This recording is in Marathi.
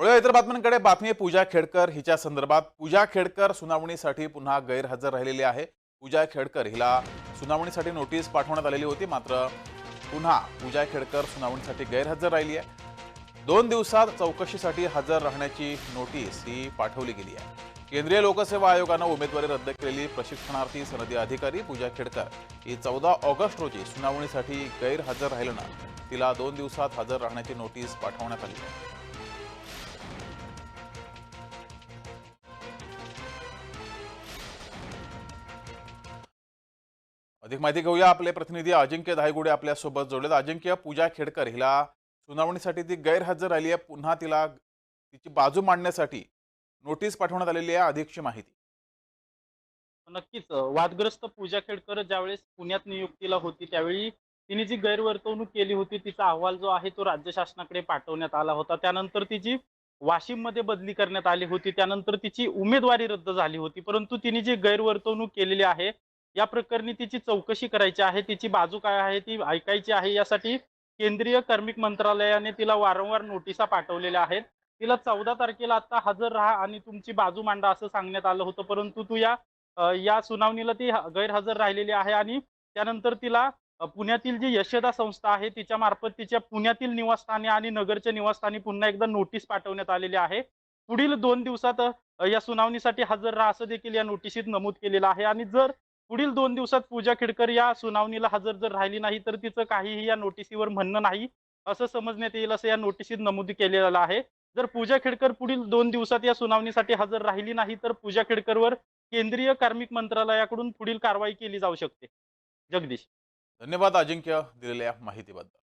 वळूया इतर बातम्यांकडे बातमी पूजा खेडकर हिच्या संदर्भात. पूजा खेडकर सुनावणीसाठी पुन्हा गैरहजर राहिलेली आहे. पूजा खेडकर हिला सुनावणीसाठी नोटीस पाठवण्यात आलेली होती मात्र पुन्हा पूजा खेडकर सुनावणीसाठी गैरहजर राहिली आहे. दोन दिवसात चौकशीसाठी हजर राहण्याची नोटीस ही पाठवली गेली आहे. केंद्रीय लोकसेवा आयोगानं उमेदवारी रद्द केलेली प्रशिक्षणार्थी सनदी अधिकारी पूजा खेडकर ही चौदा ऑगस्ट रोजी सुनावणीसाठी गैरहजर राहिल्यानं तिला दोन दिवसात हजर राहण्याची नोटीस पाठवण्यात आली आहे. अधिक माहिती घेऊया. आपले प्रतिनिधी अजिंक्य धायगुडे आपल्यासोबत जोडलेत. अजिंक्य पूजा खेडकर हिला सुनावणीसाठी ती गैरहजर राहिली आहे. पुन्हा तिला तिची बाजू मांडण्यासाठी नोटीस पाठवण्यात आलेली आहे. अधिकची माहिती. नक्कीच. वादग्रस्त पूजा खेडकर ज्यावेळेस पुण्यात नियुक्तीला होती त्यावेळी तिने जी गैरवर्तवणूक केली होती तिचा अहवाल जो आहे तो राज्य शासनाकडे पाठवण्यात आला होता. त्यानंतर तिची वाशिममध्ये बदली करण्यात आली होती. त्यानंतर तिची उमेदवारी रद्द झाली होती. परंतु तिने जी गैरवर्तवणूक केलेली आहे या प्रकरणी तिची चौकशी करायची आहे तिची बाजू काय आहे ती ऐकायची आहे यासाठी केंद्रीय कार्मिक मंत्रालयाने तिला वारंवार नोटिसा पाठवलेल्या आहेत. तिला चौदा तारखेला आता हजर राहा आणि तुमची बाजू मांडा असं सांगण्यात आलं होतं परंतु तू या या सुनावणीला ती गैरहजर राहिलेली आहे आणि त्यानंतर तिला पुण्यातील जी यशदा संस्था आहे तिच्या मार्फत तिच्या पुण्यातील निवासस्थानी आणि नगरच्या निवासस्थानी पुन्हा एकदा नोटीस पाठवण्यात आलेली आहे. पुढील दोन दिवसात या सुनावणीसाठी हजर राहा असं देखील या नोटिसीत नमूद केलेलं आहे आणि जर पुढील दोन दिवसात पूजा खेडकर या सुनावणीला हजर जर राहिली नाही तर तिचं काहीही या नोटिसीवर म्हणणं नाही असं समजण्यात येईल असं या नोटिसीत नमूद केलेलं आहे. जर पूजा खेडकर पुढील दोन दिवसात या सुनावणीसाठी हजर राहिली नाही तर पूजा खेडकरवर केंद्रीय कार्मिक मंत्रालयाकडून पुढील कारवाई केली जाऊ शकते. जगदीश. धन्यवाद अजिंक्य दिलेल्या माहितीबद्दल.